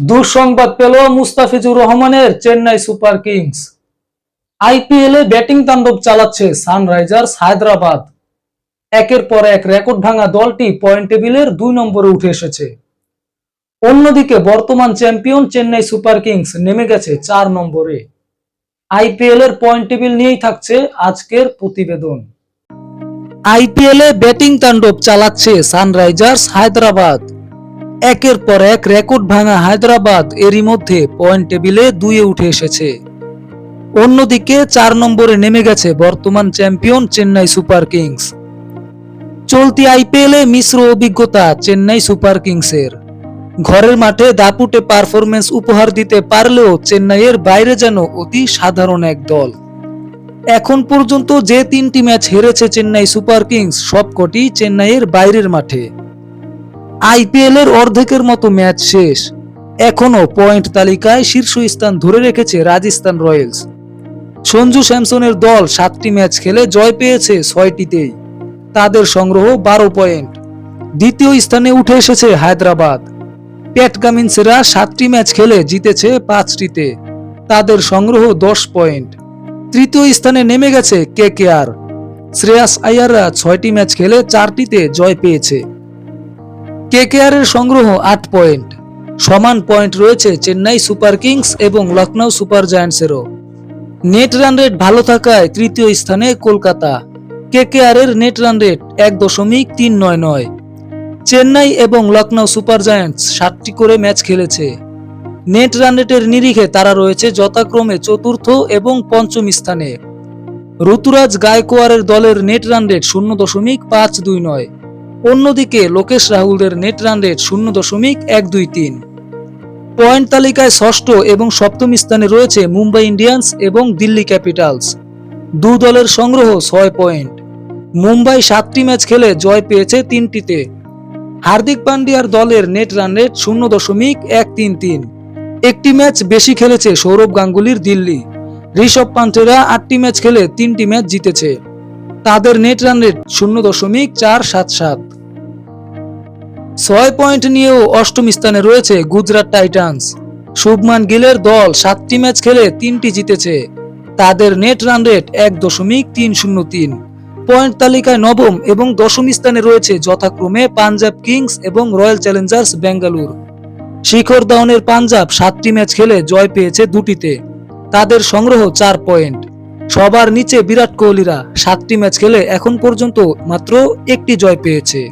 দুঃসংবাদ পেল মুস্তাফিজুর রহমানের Chennai super kings. IPL batting তাণ্ডব চালাচ্ছে সানরাইজার্স হায়দ্রাবাদ। একের পর এক রেকর্ড ভাঙা দলটি পয়েন্ট টেবিলের দুই নম্বরে উঠে এসেছে। অন্যদিকে বর্তমান চ্যাম্পিয়ন চেন্নাই সুপার কিংস নেমে গেছে চার নম্বরে। আইপিএল এর পয়েন্ট টেবিল নিয়েই থাকছে আজকের প্রতিবেদন। আইপিএল ব্যাটিং তাণ্ডব চালাচ্ছে সানরাইজার্স হায়দ্রাবাদ। একের পর এক রেকর্ড ভাঙা হায়দ্রাবাদ এরই মধ্যে পয়েন্ট টেবিলে দুইয়ে উঠে এসেছে। অন্যদিকে চার নম্বরে নেমে গেছে বর্তমান চ্যাম্পিয়ন চেন্নাই সুপার কিংস। চলতি আইপিএলে মিশ্র অভিজ্ঞতা চেন্নাই সুপার কিংসের। ঘরের মাঠে দাপুটে পারফরমেন্স উপহার দিতে পারলেও চেন্নাইয়ের বাইরে যেন অতি সাধারণ এক দল। এখন পর্যন্ত যে তিনটি ম্যাচ হেরেছে চেন্নাই সুপার কিংস, সবকটি চেন্নাইয়ের বাইরের মাঠে। আইপিএল এর অর্ধেকের মতো ম্যাচ শেষ। এখনও পয়েন্ট তালিকায় শীর্ষস্থান ধরে রেখেছে রাজস্থান রয়্যালস। সঞ্জু স্যামসনের দল সাতটি ম্যাচ খেলে জয় পেয়েছে ছয়টিতেই। তাদের সংগ্রহ বারো পয়েন্ট। দ্বিতীয় স্থানে উঠে এসেছে হায়দ্রাবাদ। প্যাট কামিন্সেরা সাতটি ম্যাচ খেলে জিতেছে পাঁচটিতে। তাদের সংগ্রহ দশ পয়েন্ট। তৃতীয় স্থানে নেমে গেছে কে কে আর শ্রেয়াস আয়াররা ছয়টি ম্যাচ খেলে চারটিতে জয় পেয়েছে। কেকেআর এর সংগ্রহ আট পয়েন্ট। সমান পয়েন্ট রয়েছে চেন্নাই সুপার কিংস এবং লখনৌ সুপার জায়ান্টসেরও। নেট রান রেট ভালো থাকায় তৃতীয় স্থানে কলকাতা। কেকেআর এর নেট রান রেট এক দশমিক তিন নয় নয়। চেন্নাই এবং লখনৌ সুপার জায়ান্টস সাতটি করে ম্যাচ খেলেছে। নেট রান রেটের নিরিখে তারা রয়েছে যথাক্রমে চতুর্থ এবং পঞ্চম স্থানে। ঋতুরাজ গায়কোয়ারের দলের নেট রান রেট শূন্য দশমিক পাঁচ দুই নয়। অন্যদিকে লোকেশ রাহুলদের নেট রান রেট শূন্য দশমিক এক দুই তিন। পয়েন্ট তালিকায় ষষ্ঠ এবং সপ্তম স্থানে রয়েছে মুম্বাই ইন্ডিয়ান্স এবং দিল্লি ক্যাপিটালস। দু দলের সংগ্রহ ছয় পয়েন্ট মুম্বাই সাতটি ম্যাচ খেলে জয় পেয়েছে তিনটিতে। হার্দিক পান্ডিয়ার দলের নেট রান রেট শূন্য দশমিক এক তিন তিন। একটি ম্যাচ বেশি খেলেছে সৌরভ গাঙ্গুলির দিল্লি। ঋষভ পান্থেরা আটটি ম্যাচ খেলে তিনটি ম্যাচ জিতেছে। তাদের নেট রান রেট শূন্য দশমিক চার সাত সাত। ছয় পয়েন্ট নিয়েও অষ্টম স্থানে রয়েছে গুজরাট টাইটান্স। শুভমান গিলের দল সাতটি ম্যাচ খেলে তিনটি জিতেছে। তাদের নেট রান রেট এক দশমিক তিন শূন্য তিন। পয়েন্ট তালিকায় নবম এবং দশম স্থানে রয়েছে যথাক্রমে পাঞ্জাব কিংস এবং রয়্যাল চ্যালেঞ্জার্স বেঙ্গালুর। শিখর দাওনের পাঞ্জাব সাতটি ম্যাচ খেলে জয় পেয়েছে দুটিতে। তাদের সংগ্রহ চার পয়েন্ট। সবার নিচে বিরাট কোহলিরা সাতটি ম্যাচ খেলে এখন পর্যন্ত মাত্র একটি জয় পেয়েছে।